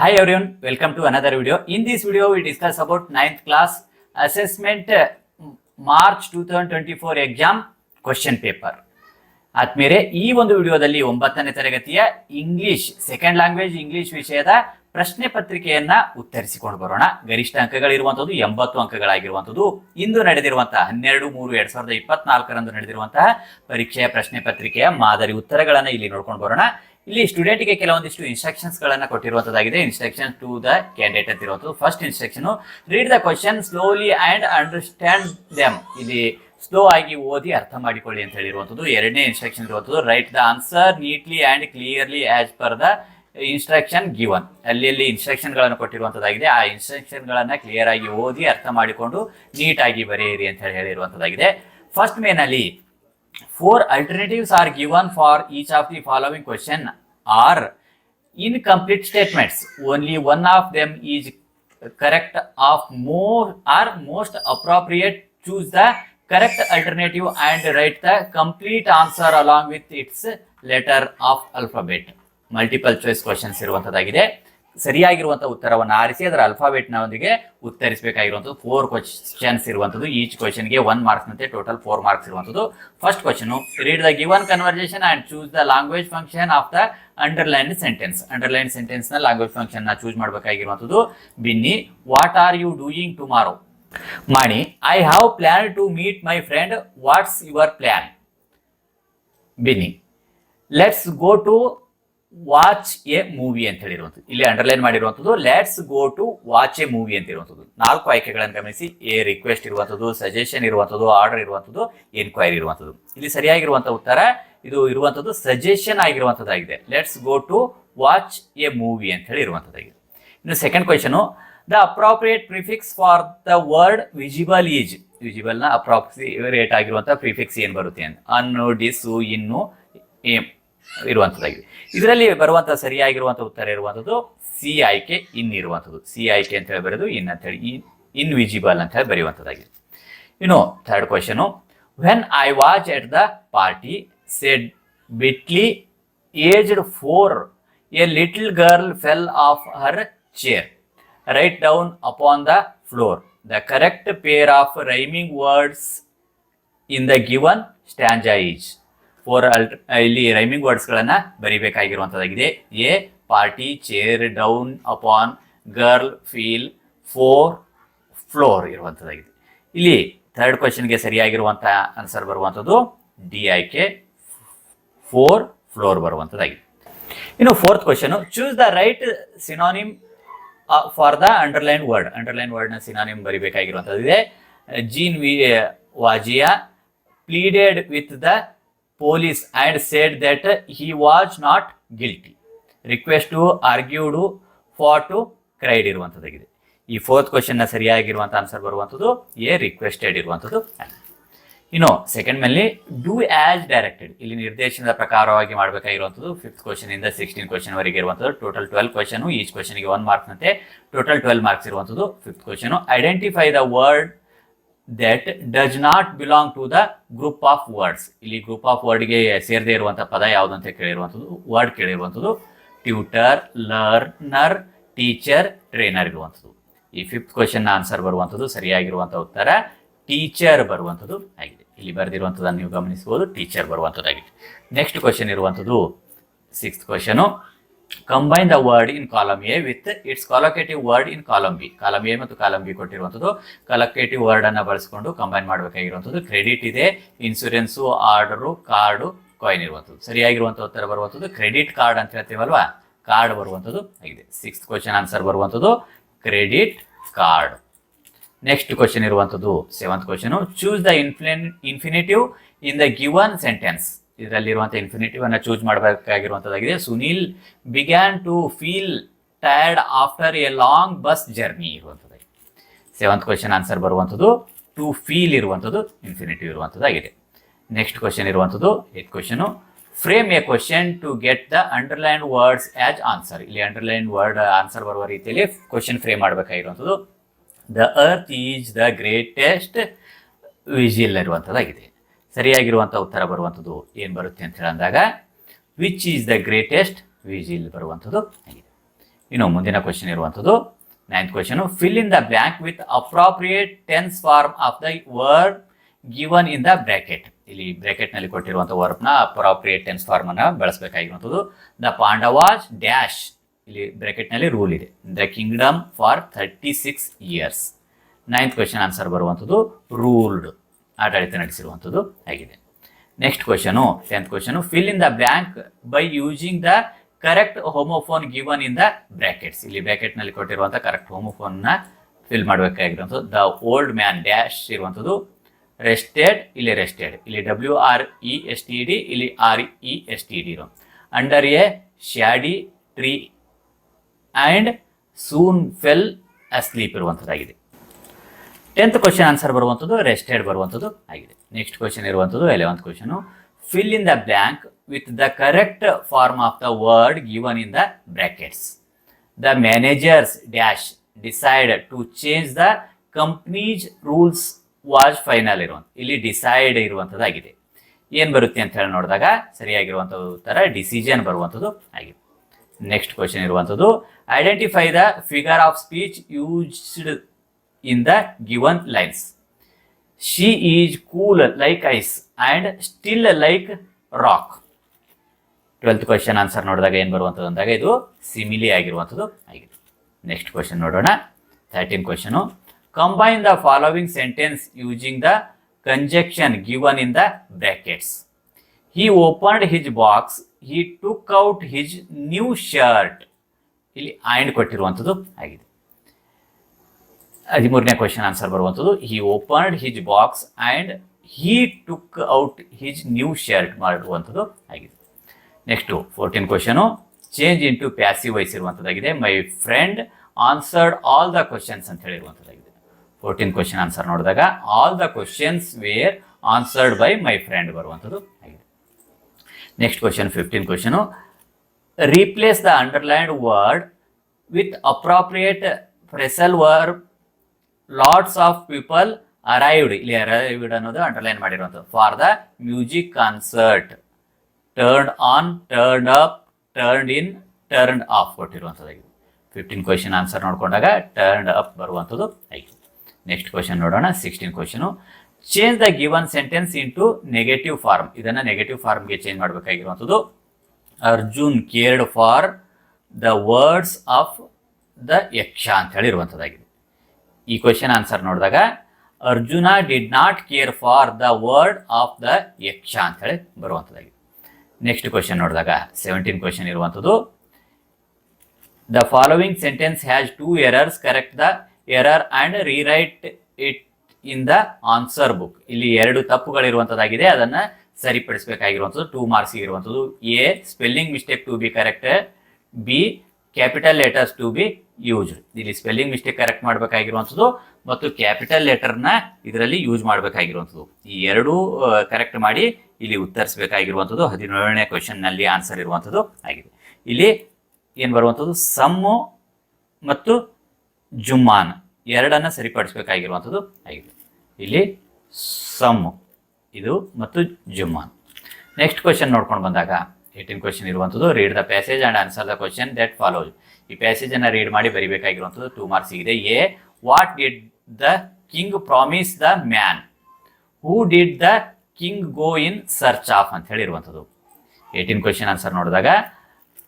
Hi everyone, welcome to another video. In this video, we discuss about 9th class assessment uh, March 2024 exam question paper. ಆದ್ಮೇಲೆ ಈ ಒಂದು ವಿಡಿಯೋದಲ್ಲಿ ಒಂಬತ್ತನೇ ತರಗತಿಯ English second language English ವಿಷಯದ ಪ್ರಶ್ನೆ ಪತ್ರಿಕೆಯನ್ನ ಉತ್ತರಿಸಿಕೊಂಡು ಬರೋಣ. ಗರಿಷ್ಠ ಅಂಕಗಳಿರುವಂಥದ್ದು ಎಂಬತ್ತು ಅಂಕಗಳಾಗಿರುವಂತದ್ದು ಇಂದು ನಡೆದಿರುವಂತಹ ಹನ್ನೆರಡು, ಮೂರು, ಎರಡ್ ಸಾವಿರದ ಇಪ್ಪತ್ನಾಲ್ಕರಂದು ನಡೆದಿರುವಂತಹ ಪರೀಕ್ಷೆಯ ಪ್ರಶ್ನೆ ಪತ್ರಿಕೆಯ ಮಾದರಿ ಉತ್ತರಗಳನ್ನ ಇಲ್ಲಿ ನೋಡ್ಕೊಂಡು ಬರೋಣ. ಇಲ್ಲಿ ಸ್ಟೂಡೆಂಟ್ಗೆ ಕೆಲವೊಂದಿಷ್ಟು ಇನ್ಸ್ಟ್ರಕ್ಷನ್ಸ್ ಗಳನ್ನ ಕೊಟ್ಟಿರುವಂತದಾಗಿದೆ ಇನ್ಸ್ಟ್ರಕ್ಷನ್ ಟು ದ ಕ್ಯಾಂಡಿಡೇಟ್ ಅಂತ first instruction read the question slowly and understand them ಇಲ್ಲಿ ಸ್ಲೋ ಆಗಿ ಓದಿ ಅರ್ಥ ಮಾಡಿಕೊಳ್ಳಿ ಅಂತ ಹೇಳಿರುವಂತದ್ದು ಎರಡನೇ ಇನ್ಸ್ಟ್ರಕ್ಷನ್ ಇರುವಂತದ್ದು write the answer neatly and clearly as per the instruction given ಅಲ್ಲಿ ಅಲ್ಲಿ ಇನ್ಸ್ಟ್ರಕ್ಷನ್ಗಳನ್ನು ಕೊಟ್ಟಿರುವಂಥದ್ದಾಗಿದೆ ಆ ಇನ್ಸ್ಟ್ರಕ್ಷನ್ಗಳನ್ನು ಕ್ಲಿಯರ್ ಆಗಿ ಓದಿ ಅರ್ಥ ಮಾಡಿಕೊಂಡು ನೀಟಾಗಿ ಬರೆಯಿರಿ ಅಂತ ಹೇಳಿ ಹೇಳಿರುವಂಥದ್ದಾಗಿದೆ ಫಸ್ಟ್ ಮೇನ್ ಅಲ್ಲಿ four alternatives are given for each of the following question are incomplete statements only one of them is correct of more or most appropriate choose the correct alternative and write the complete answer along with its letter of alphabet multiple choice questions ಇರುವಂತದ್ದಾಗಿದೆ. ಸರಿಯಾಗಿರುವಂತಹ ಉತ್ತರವನ್ನು ಆರಿಸಿ, ಅದರ alphabet ನೊಂದಿಗೆ ಉತ್ತರಿಸಬೇಕಾಗಿರುವಂತದ್ದು four questions ಇರುವಂಥದ್ದು each ಕ್ವಶನ್ಗೆ one marks ನಂತೆ total four marks ಇರುವಂಥದ್ದು first question read the given conversation and choose the language function of the underline sentence underline ಸೆಂಟೆನ್ಸ್ನ language ಫಂಕ್ಷನ್ನ choose ಮಾಡಬೇಕಾಗಿರುವಂಥದ್ದು Binni what are you doing tomorrow ಮಾಡಿ I have plan to meet my friend what's your plan Binni let's go to watch a movie ಅಂತ ಹೇಳಿರುವಂಥದ್ದು. ಇಲ್ಲಿ underline ಮಾಡಿರುವಂಥದ್ದು let's go to watch a movie ಅಂತ ಇರುವಂಥದ್ದು. ನಾಲ್ಕು ಆಯ್ಕೆಗಳನ್ನು ಗಮನಿಸಿ. ಎ ರಿಕ್ವೆಸ್ಟ್ ಇರುವಂಥದ್ದು ಸಜೆಷನ್ ಇರುವಂಥದ್ದು ಆರ್ಡರ್ ಇರುವಂಥದ್ದು ಎನ್ಕ್ವೈರಿ ಇರುವಂಥದ್ದು. ಇಲ್ಲಿ ಸರಿಯಾಗಿರುವಂಥ ಉತ್ತರ, ಇದು ಇರುವಂಥದ್ದು suggestion ಆಗಿರುವಂಥದ್ದಾಗಿದೆ. Let's go to watch a movie ಅಂತ ಹೇಳಿ ಇರುವಂಥದ್ದಾಗಿದೆ. ಇನ್ನು second question the appropriate prefix for the word visible is ವಿಜಿಬಲ್ನ appropriate ಆಗಿರುವಂತಹ ಪ್ರಿಫಿಕ್ಸ್ ಏನು ಬರುತ್ತೆ ಅಂತ. ಅನ್ನು ಡಿಸು ಇನ್ನು, ಏಮ್. ಇರುವಂತದ್ದಾಗಿದೆ. ಇದರಲ್ಲಿ ಬರುವಂತಹ ಸರಿಯಾಗಿರುವಂತಹ ಉತ್ತರ ಇರುವಂತದ್ದು ಸಿ ಆಯ್ಕೆ ಇನ್ ಇರುವಂತದ್ದು. ಸಿ ಆಯ್ಕೆ ಅಂತ ಹೇಳಿ ಬರೋದು ಇನ್ ಅಂತ ಹೇಳಿ, ಇನ್ ವಿಜಿಬಲ್ ಅಂತ ಹೇಳಿ ಬರೆಯುವಂತದ್ದಾಗಿದೆ. ಇನ್ನು third question when I watch at the party said Betty aged four a little girl fell off her chair right down upon the floor the correct pair of rhyming words in the given stanza is four ಇಲ್ಲಿ rhyming ವರ್ಡ್ಸ್ಗಳನ್ನು ಬರಿಬೇಕಾಗಿರುವಂಥದ್ದಾಗಿದೆ a party chair down upon girl feel four floor ಇರುವಂಥದ್ದಾಗಿದೆ ಇಲ್ಲಿ third ಕ್ವಶನ್ಗೆ ಸರಿಯಾಗಿರುವಂಥ answer ಬರುವಂಥದ್ದು D ಆಯ್ಕೆ four floor ಬರುವಂಥದ್ದಾಗಿದೆ ಇನ್ನು fourth question choose the right synonym for the underline word underline ವರ್ಡ್ನ synonym ಬರಿಬೇಕಾಗಿರುವಂಥದ್ದಿದೆ ಜೀನ್ ವಿ ವಾಜಿಯಾ pleaded with the and said that he was not guilty. Request to argued for to cried ಇರುವಂಥದ್ದಾಗಿದೆ. ಈ fourth ಕ್ವಶನ್ನ ಸರಿಯಾಗಿರುವಂಥ answer ಬರುವಂಥದ್ದು A, requested ಇರುವಂಥದ್ದು ಇನ್ನು second ಮೇಲೆ ಡೂ ಆಸ್ ಡೈರೆಕ್ಟೆಡ್. ಇಲ್ಲಿ ನಿರ್ದೇಶನದ ಪ್ರಕಾರವಾಗಿ ಮಾಡಬೇಕಾಗಿರುವಂಥದ್ದು ಫಿಫ್ತ್ ಕ್ವಶನ್ ಇಂದ ಸಿಕ್ಸ್ಟೀನ್ ಕ್ವಶನ್ ವರೆಗೆ ಇರುವಂಥದ್ದು. ಟೋಟಲ್ ಟ್ವೆಲ್ ಕ್ವಶನ್ ಈಚ್ ಕ್ವಶನ್ಗೆ ಒನ್ ಮಾರ್ಕ್ಸ್ ಅಂತೆ ಟೋಟಲ್ ಟ್ವೆಲ್ ಮಾರ್ಕ್ಸ್ ಇರುವಂಥದ್ದು fifth question. Identify the word that does not belong to the group of words ಇಲ್ಲಿ ಗ್ರೂಪ್ ಆಫ್ ವರ್ಡ್ಗೆ ಸೇರದೇ ಇರುವಂಥ ಪದ ಯಾವುದು ಅಂತ ಕೇಳಿರುವಂಥದ್ದು ವರ್ಡ್ ಕೇಳಿರುವಂಥದ್ದು ಟ್ಯೂಟರ್ ಲರ್ನರ್ ಟೀಚರ್ ಟ್ರೈನರ್ ಇರುವಂಥದ್ದು. ಈ ಫಿಫ್ತ್ ಕ್ವಶನ್ ಆನ್ಸರ್ ಬರುವಂಥದ್ದು ಸರಿಯಾಗಿರುವಂಥ ಉತ್ತರ ಟೀಚರ್ ಬರುವಂಥದ್ದು ಆಗಿದೆ. ಇಲ್ಲಿ ಬರೆದಿರುವಂಥದ್ದನ್ನು ನೀವು ಗಮನಿಸಬಹುದು ಟೀಚರ್ ಬರುವಂಥದ್ದಾಗಿದೆ. ನೆಕ್ಸ್ಟ್ ಕ್ವಶನ್ ಇರುವಂಥದ್ದು sixth question combine the word in column A with its collocative word in column B column A ಮತ್ತು ಕಾಲಮ್ ಬಿ ಕೊಟ್ಟಿರುವಂಥದ್ದು. ಕಾಲೋಕೇಟಿವ್ ವರ್ಡ್ ಅನ್ನ ಬಳಸಿಕೊಂಡು ಕಂಬೈನ್ ಮಾಡಬೇಕಾಗಿರುವಂಥದ್ದು. ಕ್ರೆಡಿಟ್ ಇದೆ ಇನ್ಸೂರೆನ್ಸು ಆರ್ಡರು ಕಾರ್ಡು ಕಾಯಿನ್ ಇರುವಂಥದ್ದು. ಸರಿಯಾಗಿರುವಂಥ ಉತ್ತರ ಬರುವಂಥದ್ದು. ಕ್ರೆಡಿಟ್ ಕಾರ್ಡ್ ಅಂತ ಹೇಳ್ತೀವಲ್ವಾ? ಕಾರ್ಡ್ ಬರುವಂಥದ್ದು. ಆಗಿದೆ. ಸಿಕ್ಸ್ ಕ್ವಶನ್ ಆನ್ಸರ್ ಬರುವಂಥದ್ದು. ಕ್ರೆಡಿಟ್ ಕಾರ್ಡ್ ನೆಕ್ಸ್ಟ್ ಕ್ವಶನ್ ಇರುವಂಥದ್ದು. Seventh question choose the ಇನ್ಫ್ಲೆನ್ infinitive in the given sentence ಇದರಲ್ಲಿರುವಂಥ infinitive ಅನ್ನ choose ಮಾಡಬೇಕಾಗಿರುವಂಥದ್ದಾಗಿದೆ. Sunil began to feel tired after a long bus journey ಇರುವಂಥದ್ದಾಗಿದೆ seventh question answer ಬರುವಂಥದ್ದು. To feel ಇರುವಂಥದ್ದು infinitive ಇರುವಂಥದ್ದಾಗಿದೆ. Next question ಇರುವಂಥದ್ದು eighth question frame a question to get the underline words as answer ಇಲ್ಲಿ underline word answer ಬರುವ ರೀತಿಯಲ್ಲಿ question frame ಮಾಡಬೇಕಾಗಿರುವಂಥದ್ದು. The earth is the greatest vigil ಇರುವಂಥದ್ದಾಗಿದೆ. ಸರಿಯಾಗಿರುವಂಥ ಉತ್ತರ ಬರುವಂಥದ್ದು ಏನು ಬರುತ್ತೆ ಅಂತ ಹೇಳಿದಾಗ which is the greatest vigil ಬರುವಂಥದ್ದು ಆಗಿದೆ. ಇನ್ನು ಮುಂದಿನ ಕ್ವಶನ್ ಇರುವಂಥದ್ದು ninth question fill in the bank with appropriate tense form of the word given in the bracket ಇಲ್ಲಿ ಬ್ರಾಕೆಟ್ನಲ್ಲಿ ಕೊಟ್ಟಿರುವಂತಹ ವರ್ಬ್ನ ಅಪ್ರಾಪ್ರಿಯೇಟ್ ಟೆನ್ಸ್ ಫಾರ್ಮ್ ಅನ್ನ ಬಳಸಬೇಕಾಗಿರುವಂಥದ್ದು ದ ಪಾಂಡವಾಜ್ ಡ್ಯಾಶ್ ಇಲ್ಲಿ ಬ್ರಾಕೆಟ್ನಲ್ಲಿ ರೂಲ್ ಇದೆ. The kingdom for thirty six years ninth question answer ಬರುವಂಥದ್ದು ruled ಆಡಳಿತ ನಡೆಸಿರುವಂಥದ್ದು ಆಗಿದೆ. Next question tenth question fill in the bank by using the correct homophone given in the brackets ಇಲ್ಲಿ ಬ್ರಾಕೆಟ್ನಲ್ಲಿ ಕೊಟ್ಟಿರುವಂಥ ಕರೆಕ್ಟ್ ಹೋಮೋಫೋನ್ನ ಫಿಲ್ ಮಾಡಬೇಕಾಗಿರುವಂಥದ್ದು ದ ಓಲ್ಡ್ ಮ್ಯಾನ್ ಡ್ಯಾಶ್ ಇರುವಂಥದ್ದು ರೆಸ್ಟೆಡ್ ಇಲ್ಲಿ ರೆಸ್ಟೆಡ್ ಇಲ್ಲಿ W R E S T D ಇಲ್ಲಿ R E S T D ಇರೋ under a shady tree and soon fell asleep ಇರುವಂಥದ್ದಾಗಿದೆ. Tenth question answer ಬರುವಂಥದ್ದು ರೆಸ್ಟೆಡ್ ಬರುವಂಥದ್ದು ಆಗಿದೆ. ನೆಕ್ಸ್ಟ್ ಕ್ವಶನ್ ಇರುವಂಥದ್ದು eleventh question fill in the blank with the correct form of the word given in the brackets the managers dash decide to change the company's rules was final ಇರುವಂಥ ಇಲ್ಲಿ decide ಇರುವಂಥದ್ದಾಗಿದೆ ಏನು ಬರುತ್ತೆ ಅಂತ ಹೇಳಿ ನೋಡಿದಾಗ ಸರಿಯಾಗಿರುವಂಥದ್ದು ಉತ್ತರ decision ಬರುವಂಥದ್ದು ಆಗಿದೆ. ನೆಕ್ಸ್ಟ್ ಕ್ವಶನ್ ಇರುವಂಥದ್ದು identify the figure of speech used in the given lines She is cool like ice and still like rock twelfth question answer ನೋಡಿದಾಗ ಏನು ಬರುವಂಥದ್ದು ಅಂದಾಗ ಇದು ಸಿಮಿಲಿ ಆಗಿರುವಂಥದ್ದು ಆಗಿದೆ. ನೆಕ್ಸ್ಟ್ ಕ್ವಶನ್ ನೋಡೋಣ. Thirteen question combine the following sentence using the conjunction given in the brackets he opened his box he took out his new shirt ಇಲ್ಲಿ and ಕೊಟ್ಟಿರುವಂಥದ್ದು ಆಗಿದೆ. ಹದಿಮೂರನೇ ಕ್ವಶನ್ ಆನ್ಸರ್ ಬರುವಂಥದ್ದು he opened his box and he took out his new shirt ಮಾಡುವಂಥದ್ದು ಆಗಿದೆ. Next fourteen question change into passive voice ಇರುವಂಥದ್ದಾಗಿದೆ my friend answered all the questions ಅಂತ ಹೇಳಿರುವಂಥದ್ದಾಗಿದೆ fourteen question answer ನೋಡಿದಾಗ all the questions were answered by my friend ಬರುವಂಥದ್ದು ಆಗಿದೆ. Next question fifteen question replace the underlined word with appropriate phrasal verb lots of people arrived ಇಲ್ಲಿ arrived ಅನ್ನೋದು underline ಮಾಡಿರುವಂಥದ್ದು. For the music concert turn on turn up turn in turn off ಕೊಟ್ಟಿರುವಂಥದ್ದಾಗಿದೆ fifteen question answer ನೋಡ್ಕೊಂಡಾಗ turn up ಬರುವಂಥದ್ದು ಆಯ್ತು. Next question ನೋಡೋಣ. Sixteen question change the given sentence into negative form ಇದನ್ನು negative ಫಾರ್ಮ್ಗೆ change ಮಾಡಬೇಕಾಗಿರುವಂಥದ್ದು. Arjun cared for the words of the Yaksha ಅಂತ ಹೇಳಿ ಇರುವಂಥದ್ದಾಗಿದೆ ಈ ಕ್ವಶನ್ ಆನ್ಸರ್ ನೋಡಿದಾಗ, Arjuna did not care for the word of the Yaksha ಅಂತ ಹೇಳಿ ಬರುವಂಥದ್ದಾಗಿದೆ. ನೆಕ್ಸ್ಟ್ ಕ್ವೆಶನ್ ನೋಡಿದಾಗ ಸೆವೆಂಟೀನ್ ಕ್ವಶನ್ ಇರುವಂಥದ್ದು the following sentence has two errors correct the error and rewrite it in the answer book ಇಲ್ಲಿ ಎರಡು ತಪ್ಪುಗಳಿರುವಂಥದ್ದಾಗಿದೆ, ಅದನ್ನು ಸರಿಪಡಿಸಬೇಕಾಗಿರುವಂಥದ್ದು ಟೂ ಮಾರ್ಕ್ಸ್ ಇರುವಂಥದ್ದು. A spelling mistake to be correct b capital letters to be used ಇಲ್ಲಿ spelling mistake correct ಮಾಡಬೇಕಾಗಿರುವಂಥದ್ದು ಮತ್ತು capital ಲೆಟರ್ನ ಇದರಲ್ಲಿ ಯೂಸ್ ಮಾಡಬೇಕಾಗಿರುವಂಥದ್ದು. ಈ ಎರಡೂ ಕರೆಕ್ಟ್ ಮಾಡಿ ಇಲ್ಲಿ ಉತ್ತರಿಸಬೇಕಾಗಿರುವಂಥದ್ದು ಹದಿನೇಳನೇ ಕ್ವೆಶನ್ನಲ್ಲಿ ಆನ್ಸರ್ ಇರುವಂಥದ್ದು ಆಗಿದೆ. ಇಲ್ಲಿ ಏನು ಬರುವಂಥದ್ದು? ಸಮ್ಮು ಮತ್ತು ಜುಮ್ಮಾನ್ ಎರಡನ್ನ ಸರಿಪಡಿಸಬೇಕಾಗಿರುವಂಥದ್ದು ಆಗಿದೆ. ಇಲ್ಲಿ ಸಮ್ಮು ಇದು ಮತ್ತು ಜುಮ್ಮಾನ್. ನೆಕ್ಸ್ಟ್ ಕ್ವಶನ್ ನೋಡ್ಕೊಂಡು ಬಂದಾಗ ಏಯ್ಟೀನ್ ಕ್ವಶನ್ ಇರುವಂಥದ್ದು read the passage and answer the question that follows ಈ ಪ್ಯಾಸೇಜನ್ನು ರೀಡ್ ಮಾಡಿ ಬರಿಬೇಕಾಗಿರುವಂಥದ್ದು ಟೂ ಮಾರ್ಕ್ಸ್ ಇದೆ. A what did the king promise the man who did the king go in search of ಅಂತ ಹೇಳಿರುವಂಥದ್ದು ಏಯ್ಟೀನ್ ಕ್ವಶನ್ ಆನ್ಸರ್ ನೋಡಿದಾಗ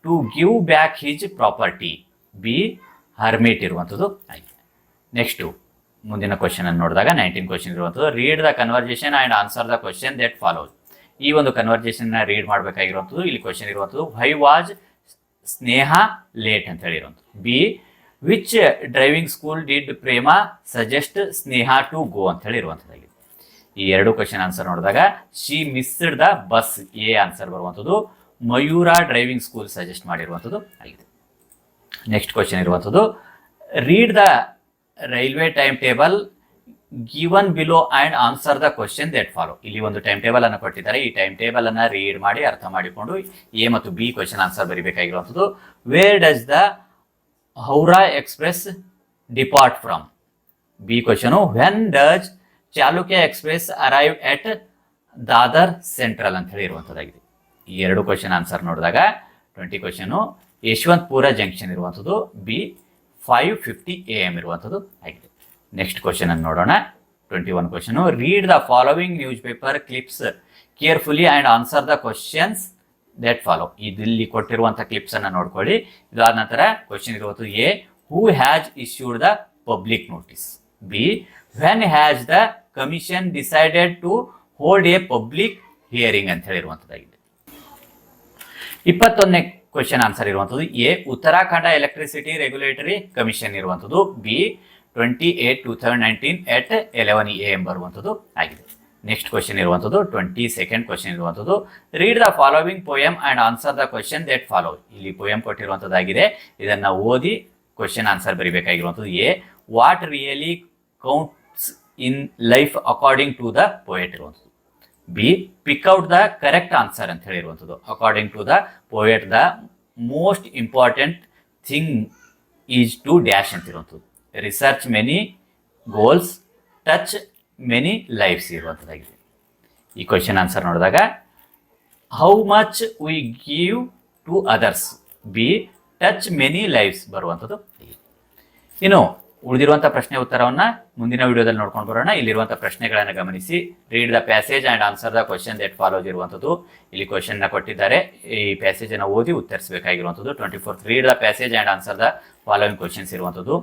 to give back his property b hermit ಇರುವಂಥದ್ದು next ಮುಂದಿನ ಕ್ವಶನ್ ಅನ್ನು ನೋಡಿದಾಗ ನೈನ್ಟೀನ್ ಕ್ವಶನ್ ಇರುವಂಥದ್ದು read the conversation and answer the question that follows ಈ ಒಂದು ಕನ್ವರ್ಜೇಷನ್ನ ರೀಡ್ ಮಾಡಬೇಕಾಗಿರುವಂಥದ್ದು, ಇಲ್ಲಿ ಕ್ವಶನ್ ಇರುವಂಥದ್ದು ವೈ ವಾಜ್ ಸ್ನೇಹ ಲೇಟ್ ಅಂತ ಹೇಳಿರುವಂಥದ್ದು. B which driving school did Prema suggest Sneha to go ಅಂತ ಹೇಳಿರುವಂಥದ್ದಾಗಿದೆ. ಈ ಎರಡು ಕ್ವಶನ್ ಆನ್ಸರ್ ನೋಡಿದಾಗ she missed the bus a answer ಬರುವಂಥದ್ದು, ಮಯೂರ ಡ್ರೈವಿಂಗ್ ಸ್ಕೂಲ್ ಸಜೆಸ್ಟ್ ಮಾಡಿರುವಂಥದ್ದು ಆಗಿದೆ. ನೆಕ್ಸ್ಟ್ ಕ್ವಶನ್ ಇರುವಂಥದ್ದು read the railway time table given below and answer the question that follow ಇಲ್ಲಿ ಒಂದು ಟೈಮ್ ಟೇಬಲ್ ಅನ್ನು ಕೊಟ್ಟಿದ್ದಾರೆ. ಈ ಟೈಮ್ ಟೇಬಲ್ ಅನ್ನ ರೀಡ್ ಮಾಡಿ ಅರ್ಥ ಮಾಡಿಕೊಂಡು ಎ ಮತ್ತು B question answer ಬರಿಬೇಕಾಗಿರುವಂಥದ್ದು. Where does the Howrah express depart from b question when does Chalukya express arrive at Dadar central ಅಂತ ಹೇಳಿ ಇರುವಂಥದ್ದಾಗಿದೆ. ಈ ಎರಡು ಕ್ವಶನ್ ಆನ್ಸರ್ ನೋಡಿದಾಗ ಟ್ವೆಂಟಿ ಕ್ವಶನು ಯಶವಂತಪುರ ಜಂಕ್ಷನ್ ಇರುವಂಥದ್ದು. B five fifty a m ಇರುವಂಥದ್ದು. ಆಗಿದೆ ನೆಕ್ಸ್ಟ್ ಕ್ವಶನ್ ಅನ್ನು ನೋಡೋಣ. Twenty one question read the following newspaper clips carefully and answer the questions that follow ಇದಿಲ್ಲಿ ಕೊಟ್ಟಿರುವಂಥ ಕ್ಲಿಪ್ಸ್ ಅನ್ನು ನೋಡ್ಕೊಳ್ಳಿ. ಇದಾದ ನಂತರ ಕ್ವಶನ್ ಇರುವುದು A who has issued the public notice B when has the commission decided to hold a public hearing ಅಂತ ಹೇಳಿರುವಂಥದ್ದಾಗಿದೆ. ಇಪ್ಪತ್ತೊಂದನೇ question answer ಇರುವಂಥದ್ದು. A, Uttarakhand electricity regulatory commission ಇರುವಂಥದ್ದು. B twenty eight two thousand nineteen at eleven A M ಬರುವಂಥದ್ದು ಆಗಿದೆ. Next question ಇರುವಂಥದ್ದು twenty second question ಇರುವಂಥದ್ದು. Read the following poem and answer the question that follow ಇಲ್ಲಿ poem ಕೊಟ್ಟಿರುವಂಥದ್ದಾಗಿದೆ. ಇದನ್ನು ಓದಿ question answer ಬರಿಬೇಕಾಗಿರುವಂಥದ್ದು. A what really counts in life according to the poet ಇರುವಂಥದ್ದು. B pick out the correct answer ಅಂತ ಹೇಳಿರುವಂಥದ್ದು. According to the poet the most important thing is to dash ಅಂತ ಇರುವಂಥದ್ದು. Research many goals touch many lives ಇರುವಂಥದ್ದಾಗಿದೆ ಈ question answer ನೋಡಿದಾಗ how much we give to others B touch many lives ಬರುವಂಥದ್ದು ಇನ್ನು ಉಳಿದಿರುವಂಥ ಪ್ರಶ್ನೆ ಉತ್ತರವನ್ನು ಮುಂದಿನ ವಿಡಿಯೋದಲ್ಲಿ ನೋಡ್ಕೊಂಡು ಬರೋಣ. ಇಲ್ಲಿರುವಂಥ ಪ್ರಶ್ನೆಗಳನ್ನು ಗಮನಿಸಿ. Read the passage and answer the question that follows ಇರುವಂಥದ್ದು ಇಲ್ಲಿ ಕ್ವಶನ್ನ ಕೊಟ್ಟಿದ್ದಾರೆ. ಈ ಪ್ಯಾಸೇಜನ್ನು ಓದಿ ಉತ್ತರಿಸಬೇಕಾಗಿರುವಂಥದ್ದು twenty fourth read the passage and answer the following questions ಇರುವಂಥದ್ದು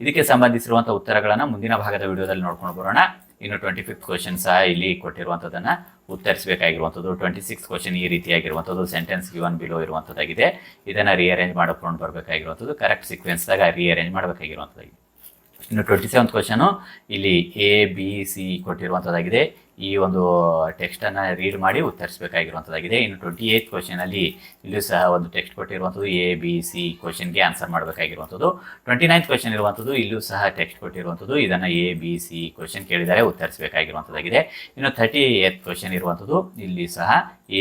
ಇದಕ್ಕೆ ಸಂಬಂಧಿಸಿರುವಂಥ ಉತ್ತರಗಳನ್ನು ಮುಂದಿನ ಭಾಗದ ವಿಡಿಯೋದಲ್ಲಿ ನೋಡ್ಕೊಂಡು ಬರೋಣ. ಇನ್ನು ಟ್ವೆಂಟಿ ಫಿಫ್ತ್ ಕ್ವಶನ್ ಸಹ ಇಲ್ಲಿ ಕೊಟ್ಟಿರುವಂಥದ್ದನ್ನು ಉತ್ತರಿಸಬೇಕಾಗಿರುವಂಥದ್ದು ಟ್ವೆಂಟಿ ಸಿಕ್ಸ್ ಕ್ವಶನ್ ಈ ರೀತಿಯಾಗಿರುವಂಥದ್ದು ಸೆಂಟೆನ್ಸ್ ಗಿವನ್ ಬಿಲೋ ಇರುವಂಥದ್ದಾಗಿದೆ ಇದನ್ನು ರಿಅರೇಂಜ್ ಮಾಡ್ಕೊಂಡು ಬರಬೇಕಾಗಿರುವಂಥದ್ದು ಕರೆಕ್ಟ್ ಸೀಕ್ವೆನ್ಸ್ದಾಗ ರಿಅರೇಂಜ್ ಮಾಡಬೇಕಾಗಿರುವಂಥದ್ದಾಗಿದೆ ಇನ್ನು ಟ್ವೆಂಟಿ ಸೆವೆಂತ್ ಕ್ವಶನು ಇಲ್ಲಿ ಎ ಬಿ ಸಿ ಕೊಟ್ಟಿರುವಂಥದ್ದಾಗಿದೆ ಈ ಒಂದು ಟೆಕ್ಸ್ಟನ್ನು ರೀಡ್ ಮಾಡಿ ಉತ್ತರಿಸಬೇಕಾಗಿರುವಂಥದ್ದಾಗಿದೆ ಇನ್ನು ಟ್ವೆಂಟಿ ಏಯ್ತ್ ಕ್ವಶನಲ್ಲಿ ಇಲ್ಲೂ ಸಹ ಒಂದು ಟೆಕ್ಸ್ಟ್ ಕೊಟ್ಟಿರುವಂಥದ್ದು ಎ ಬಿ ಸಿ ಕ್ವಶನ್ಗೆ ಆನ್ಸರ್ ಮಾಡಬೇಕಾಗಿರುವಂಥದ್ದು ಟ್ವೆಂಟಿ ನೈನ್ತ್ ಕ್ವಶನ್ ಇರುವಂಥದ್ದು ಇಲ್ಲೂ ಸಹ ಟೆಕ್ಸ್ಟ್ ಕೊಟ್ಟಿರುವಂಥದ್ದು ಇದನ್ನು ಎ ಬಿ ಸಿ ಕ್ವಶನ್ ಕೇಳಿದರೆ ಉತ್ತರಿಸಬೇಕಾಗಿರುವಂಥದ್ದಾಗಿದೆ ಇನ್ನು ಥರ್ಟಿ ಏತ್ ಕ್ವಶನ್ ಇರುವಂಥದ್ದು ಇಲ್ಲಿ ಸಹ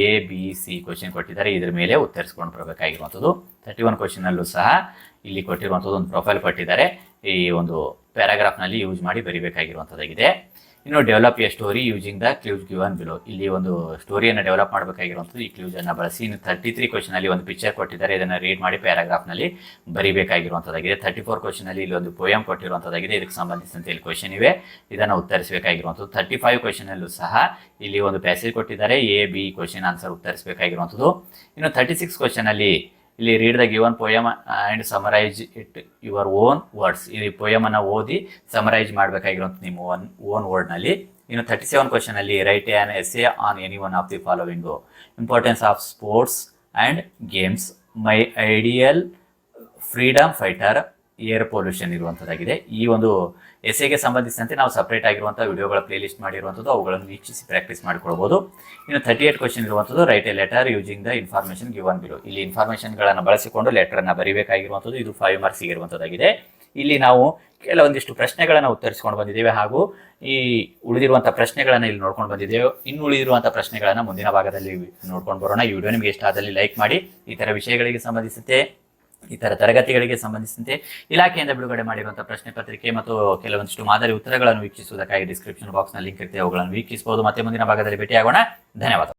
ಎ ಬಿ ಸಿ ಕ್ವಶನ್ ಕೊಟ್ಟಿದ್ದಾರೆ. ಇದರ ಮೇಲೆ ಉತ್ತರಿಸ್ಕೊಂಡು ಬರಬೇಕಾಗಿರುವಂಥದ್ದು ತರ್ಟಿ ಒನ್ ಕ್ವಶನಲ್ಲೂ ಸಹ ಇಲ್ಲಿ ಕೊಟ್ಟಿರುವಂಥದ್ದು ಒಂದು ಪ್ರೊಫೈಲ್ ಕೊಟ್ಟಿದ್ದಾರೆ. ಈ ಒಂದು ಪ್ಯಾರಾಗ್ರಾಫ್ನಲ್ಲಿ ಯೂಸ್ ಮಾಡಿ ಬರಿಬೇಕಾಗಿರುವಂಥದ್ದಾಗಿದೆ ಇನ್ನು develop a story using the clues given below ಇಲ್ಲಿ ಒಂದು ಸ್ಟೋರಿಯನ್ನು ಡೆವಲಪ್ ಮಾಡಬೇಕಾಗಿರುವಂಥದ್ದು ಈ ಕ್ಲೂಸನ್ನು ಬಳಸಿ. ಇನ್ನು ತರ್ಟಿ ತ್ರೀ ಕ್ವಶನಲ್ಲಿ ಒಂದು ಪಿಕ್ಚರ್ ಕೊಟ್ಟಿದ್ದಾರೆ. ಇದನ್ನು ರೀಡ್ ಮಾಡಿ ಪ್ಯಾರಾಗ್ರಾಫ್ನಲ್ಲಿ ಬರಿಬೇಕಾಗಿರುವಂಥದ್ದಾಗಿದೆ. ತರ್ಟಿ ಫೋರ್ ಕ್ವಶನಲ್ಲಿ ಇಲ್ಲಿ ಒಂದು ಪೋಯಮ್ ಕೊಟ್ಟಿರುವಂಥದ್ದಾಗಿದೆ. ಇದಕ್ಕೆ ಸಂಬಂಧಿಸಿದಂತೆ ಇಲ್ಲಿ ಕ್ವಶನ್ ಇವೆ. ಇದನ್ನು ಉತ್ತರಿಸಬೇಕಾಗಿರುವಂಥದ್ದು. ತರ್ಟಿ ಫೈವ್ ಕ್ವಶನಲ್ಲೂ ಸಹ ಇಲ್ಲಿ ಒಂದು ಪ್ಯಾಸೇಜ್ ಕೊಟ್ಟಿದ್ದಾರೆ. ಎ ಬಿ ಕ್ವಶನ್ ಆನ್ಸರ್ ಉತ್ತರಿಸಬೇಕಾಗಿರುವಂಥದ್ದು. ಇನ್ನು ತರ್ಟಿ ಸಿಕ್ಸ್ ಕ್ವಶನಲ್ಲಿ ಇಲ್ಲಿ read the given poem and summarise it your own words ಈ ಪೊಯಮನ್ನು ಓದಿ ಸಮರೈಸ್ ಮಾಡಬೇಕಾಗಿರುವಂಥ ನಿಮ್ಮ ಓನ್ ಓನ್ ವರ್ಡ್ನಲ್ಲಿ ಇನ್ನು thirty seven ಕ್ವಶನಲ್ಲಿ write an essay on any one of the following importance of sports and games my ideal freedom fighter air pollution ಇರುವಂಥದ್ದಾಗಿದೆ ಈ ಒಂದು ಎಸೆಗೆ ಸಂಬಂಧಿಸಿದಂತೆ ನಾವು ಸಪ್ರೇಟ್ ಆಗಿರುವಂಥ ವಿಡಿಯೋಗಳ ಪ್ಲೇಲಿಸ್ಟ್ ಮಾಡಿರುವಂಥದ್ದು ಅವುಗಳನ್ನು ವೀಕ್ಷಿಸಿ ಪ್ರಾಕ್ಟೀಸ್ ಮಾಡಿಕೊಳ್ಬೋದು. ಇನ್ನು ತರ್ಟಿ ಏಟ್ ಕ್ವಶನ್ ಇರುವಂಥದ್ದು write a letter using the information given below ಇಲ್ಲಿ ಇನ್ಫಾರ್ಮೇಷನ್ಗಳನ್ನು ಬಳಸಿಕೊಂಡು ಲೆಟರನ್ನು ಬರೀಬೇಕಾಗಿರುವಂಥದ್ದು ಇದು ಫೈವ್ ಮಾರ್ಕ್ಸ್ ಇರುವಂಥದ್ದಾಗಿದೆ ಇಲ್ಲಿ ನಾವು ಕೆಲವೊಂದಿಷ್ಟು ಪ್ರಶ್ನೆಗಳನ್ನು ಉತ್ತರಿಸಿಕೊಂಡು ಬಂದಿದ್ದೇವೆ ಹಾಗೂ ಈ ಉಳಿದಿರುವಂಥ ಪ್ರಶ್ನೆಗಳನ್ನು ಇಲ್ಲಿ ನೋಡ್ಕೊಂಡು ಬಂದಿದ್ದೇವೆ. ಇನ್ನು ಉಳಿದಿರುವಂಥ ಪ್ರಶ್ನೆಗಳನ್ನು ಮುಂದಿನ ಭಾಗದಲ್ಲಿ ನೋಡ್ಕೊಂಡು ಬರೋಣ. ಈ ವಿಡಿಯೋ ನಿಮಗೆ ಇಷ್ಟ ಆದಲ್ಲಿ ಲೈಕ್ ಮಾಡಿ. ಈ ಥರ ವಿಷಯಗಳಿಗೆ ಸಂಬಂಧಿಸಿದಂತೆ ಇತರ ತರಗತಿಗಳಿಗೆ ಸಂಬಂಧಿಸಿದಂತೆ ಇಲಾಖೆಯಿಂದ ಬಿಡುಗಡೆ ಮಾಡಿರುವಂತಹ ಪ್ರಶ್ನೆ ಪತ್ರಿಕೆ ಮತ್ತು ಕೆಲವೊಂದಿಷ್ಟು ಮಾದರಿ ಉತ್ತರಗಳನ್ನು ವೀಕ್ಷಿಸುವುದಕ್ಕಾಗಿ ಡಿಸ್ಕ್ರಿಪ್ಷನ್ ಬಾಕ್ಸ್ನ ಲಿಂಕ್ ಇರ್ತೇವೆ ಅವುಗಳನ್ನು ವೀಕ್ಷಿಸಬಹುದು. ಮತ್ತೆ ಮುಂದಿನ ಭಾಗದಲ್ಲಿ ಭೇಟಿಯಾಗೋಣ. ಧನ್ಯವಾದ